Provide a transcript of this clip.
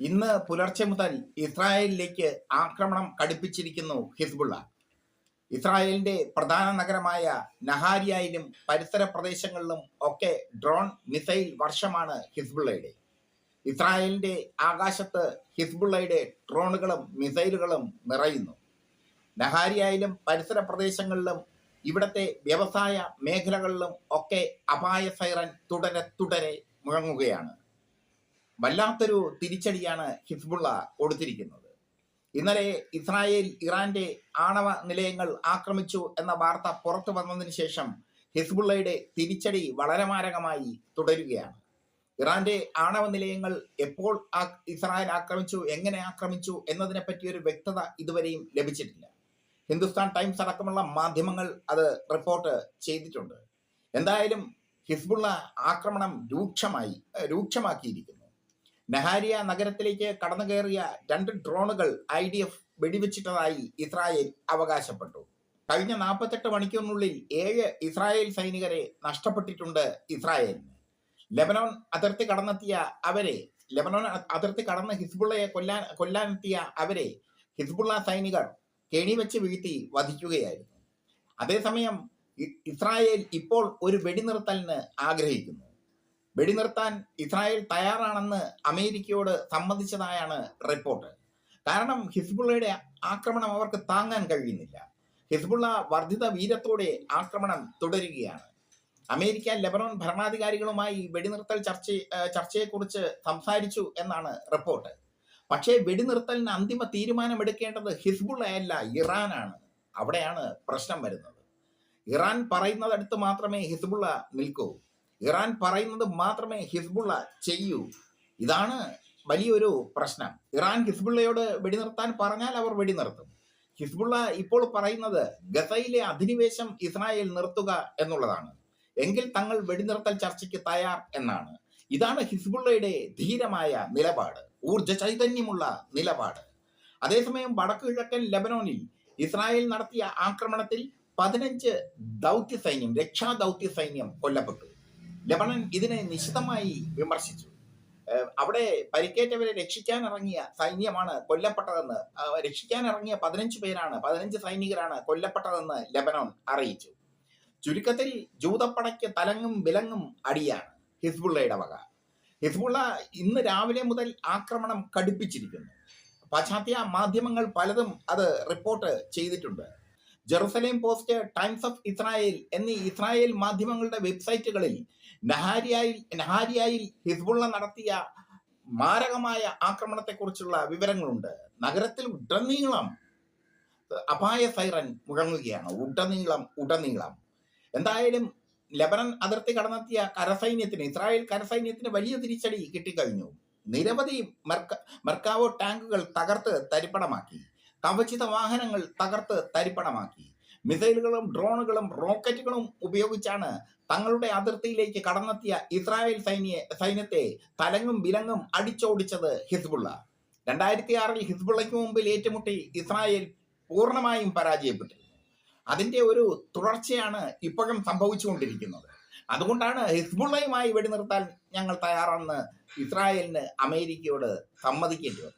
ഇന്ന് പുലർച്ചെ മുതൽ ഇസ്രായേലിലേക്ക് ആക്രമണം കടുപ്പിച്ചിരിക്കുന്നു ഹിസ്ബുള്ള. ഇസ്രായേലിന്റെ പ്രധാന നഗരമായ നഹാരിയയിലും പരിസര പ്രദേശങ്ങളിലും ഒക്കെ ഡ്രോൺ മിസൈൽ വർഷമാണ് ഹിസ്ബുള്ളയുടെ. ഇസ്രായേലിന്റെ ആകാശത്ത് ഹിസ്ബുള്ളയുടെ ഡ്രോണുകളും മിസൈലുകളും നിറയുന്നു. നഹാരിയയിലും പരിസര പ്രദേശങ്ങളിലും ഇവിടത്തെ വ്യവസായ മേഖലകളിലും ഒക്കെ അപായ സൈറൻ തുടരെ തുടരെ മുഴങ്ങുകയാണ്. വല്ലാത്തൊരു തിരിച്ചടിയാണ് ഹിസ്ബുള്ള കൊടുത്തിരിക്കുന്നത്. ഇന്നലെ ഇസ്രായേൽ ഇറാന്റെ ആണവ നിലയങ്ങൾ ആക്രമിച്ചു എന്ന വാർത്ത പുറത്തു വന്നതിന് ശേഷം ഹിസ്ബുള്ളയുടെ തിരിച്ചടി വളരെ മാരകമായി തുടരുകയാണ്. ഇറാന്റെ ആണവ നിലയങ്ങൾ എപ്പോൾ ഇസ്രായേൽ ആക്രമിച്ചു എങ്ങനെ ആക്രമിച്ചു എന്നതിനെ പറ്റി ഒരു വ്യക്തത ഇതുവരെയും ലഭിച്ചിട്ടില്ല. ഹിന്ദുസ്ഥാൻ ടൈംസ് അടക്കമുള്ള മാധ്യമങ്ങൾ അത് റിപ്പോർട്ട് ചെയ്തിട്ടുണ്ട്. എന്തായാലും ഹിസ്ബുള്ള ആക്രമണം രൂക്ഷമായി രൂക്ഷമാക്കിയിരിക്കുന്നു. നഹാരിയ നഗരത്തിലേക്ക് കടന്നു കയറിയ രണ്ട് ഡ്രോണുകൾ ഐ ഡി എഫ് വെടിവെച്ചിട്ടതായി ഇസ്രായേൽ അവകാശപ്പെട്ടു. കഴിഞ്ഞ നാൽപ്പത്തെട്ട് മണിക്കൂറിനുള്ളിൽ ഏഴ് ഇസ്രായേൽ സൈനികരെ നഷ്ടപ്പെട്ടിട്ടുണ്ട് ഇസ്രായേലിന്. ലെബനോൺ അതിർത്തി കടന്നെത്തിയ അവരെ ലെബനോൺ അതിർത്തി കടന്ന് ഹിസ്ബുള്ളയെ കൊല്ലാൻ കൊല്ലാനെത്തിയ അവരെ ഹിസ്ബുള്ള സൈനികർ കെണിവെച്ച് വീഴ്ത്തി വധിക്കുകയായിരുന്നു. അതേസമയം ഇസ്രായേൽ ഇപ്പോൾ ഒരു വെടിനിർത്തലിന് ആഗ്രഹിക്കുന്നു. വെടിനിർത്താൻ ഇസ്രായേൽ തയ്യാറാണെന്ന് അമേരിക്കയോട് സമ്മതിച്ചതായാണ് റിപ്പോർട്ട്. കാരണം ഹിസ്ബുള്ളയുടെ ആക്രമണം അവർക്ക് താങ്ങാൻ കഴിയുന്നില്ല. ഹിസ്ബുള്ള വർദ്ധിത വീരത്തോടെ ആക്രമണം തുടരുകയാണ്. അമേരിക്ക ലെബനോൺ ഭരണാധികാരികളുമായി വെടിനിർത്തൽ ചർച്ച ചർച്ചയെക്കുറിച്ച് സംസാരിച്ചു എന്നാണ് റിപ്പോർട്ട്. പക്ഷേ വെടിനിർത്തലിന് അന്തിമ തീരുമാനമെടുക്കേണ്ടത് ഹിസ്ബുള്ളയല്ല ഇറാനാണ്. അവിടെയാണ് പ്രശ്നം വരുന്നത്. ഇറാൻ പറയുന്നതടുത്ത് മാത്രമേ ഹിസ്ബുള്ള നിൽക്കൂ. ഇറാൻ പറയുന്നത് മാത്രമേ ഹിസ്ബുള്ള ചെയ്യൂ. ഇതാണ് വലിയൊരു പ്രശ്നം. ഇറാൻ ഹിസ്ബുള്ളയോട് വെടിനിർത്താൻ പറഞ്ഞാൽ അവർ വെടിനിർത്തും. ഹിസ്ബുള്ള ഇപ്പോൾ പറയുന്നത് ഗസയിലെ അധിനിവേശം ഇസ്രായേൽ നിർത്തുക എന്നുള്ളതാണ്. എങ്കിൽ തങ്ങൾ വെടിനിർത്തൽ ചർച്ചയ്ക്ക് തയ്യാർ എന്നാണ്. ഇതാണ് ഹിസ്ബുള്ളയുടെ ധീരമായ നിലപാട്. ഊർജ ചൈതന്യമുള്ള നിലപാട്. അതേസമയം വടക്കു കിഴക്കൻ ലബനോനിൽ ഇസ്രായേൽ നടത്തിയ ആക്രമണത്തിൽ പതിനഞ്ച് ദൗത്യ സൈന്യം രക്ഷാ ദൗത്യ സൈന്യം കൊല്ലപ്പെട്ടു. ലെബനൻ ഇതിനെ നിശിതമായി വിമർശിച്ചു. അവിടെ പരിക്കേറ്റവരെ രക്ഷിക്കാൻ ഇറങ്ങിയ സൈന്യമാണ് കൊല്ലപ്പെട്ടതെന്ന് രക്ഷിക്കാൻ ഇറങ്ങിയ പതിനഞ്ച് പേരാണ് പതിനഞ്ച് സൈനികരാണ് കൊല്ലപ്പെട്ടതെന്ന് ലെബനോൻ അറിയിച്ചു. ചുരുക്കത്തിൽ ജൂതപ്പടയ്ക്ക് തലങ്ങും വിലങ്ങും അടിയാണ് ഹിസ്ബുള്ളയുടെ വക. ഹിസ്ബുള്ള ഇന്ന് രാവിലെ മുതൽ ആക്രമണം കടുപ്പിച്ചിരിക്കുന്നു. പാശ്ചാത്യ മാധ്യമങ്ങൾ പലതും അത് റിപ്പോർട്ട് ചെയ്തിട്ടുണ്ട്. Jerusalem Post Times of Israel എന്നീ ഇസ്രായേൽ മാധ്യമങ്ങളുടെ വെബ്സൈറ്റുകളിൽ നഹാരിയായിൽ നഹാരിയായിൽ ഹിസ്ബുള്ള നടത്തിയ മാരകമായ ആക്രമണത്തെക്കുറിച്ചുള്ള വിവരങ്ങളുണ്ട്. നഗരത്തിൽ ഉടനീളം അപായ സൈറൻ മുഴങ്ങുകയാണ്. ഉടനീളം ഉടനീളം. എന്തായാലും ലബനൻ അതിർത്തി കടന്നെത്തിയ കരസൈന്യത്തിന് ഇസ്രായേൽ കരസൈന്യത്തിന് വലിയ തിരിച്ചടി കിട്ടിക്കഴിഞ്ഞു. നിരവധി മെർക്ക മെർക്കാവോ ടാങ്കുകൾ തകർത്ത് തരിപ്പണമാക്കി. കവചിത വാഹനങ്ങൾ തകർത്ത് തരിപ്പണമാക്കി. മിസൈലുകളും ഡ്രോണുകളും റോക്കറ്റുകളും ഉപയോഗിച്ചാണ് തങ്ങളുടെ അതിർത്തിയിലേക്ക് കടന്നെത്തിയ ഇസ്രായേൽ സൈന്യ സൈന്യത്തെ തലങ്ങും വിലങ്ങും അടിച്ചോടിച്ചത് ഹിസ്ബുള്ള. രണ്ടായിരത്തി ആറിൽ ഹിസ്ബുള്ളയ്ക്ക് മുമ്പിൽ ഏറ്റുമുട്ടി ഇസ്രായേൽ പൂർണമായും പരാജയപ്പെട്ടു. അതിന്റെ ഒരു തുടർച്ചയാണ് ഇപ്പോഴും സംഭവിച്ചുകൊണ്ടിരിക്കുന്നത്. അതുകൊണ്ടാണ് ഹിസ്ബുള്ളയുമായി വെടിനിർത്താൻ ഞങ്ങൾ തയ്യാറാണെന്ന് ഇസ്രായേലിന് അമേരിക്കയോട് സമ്മതിക്കേണ്ടി വന്നത്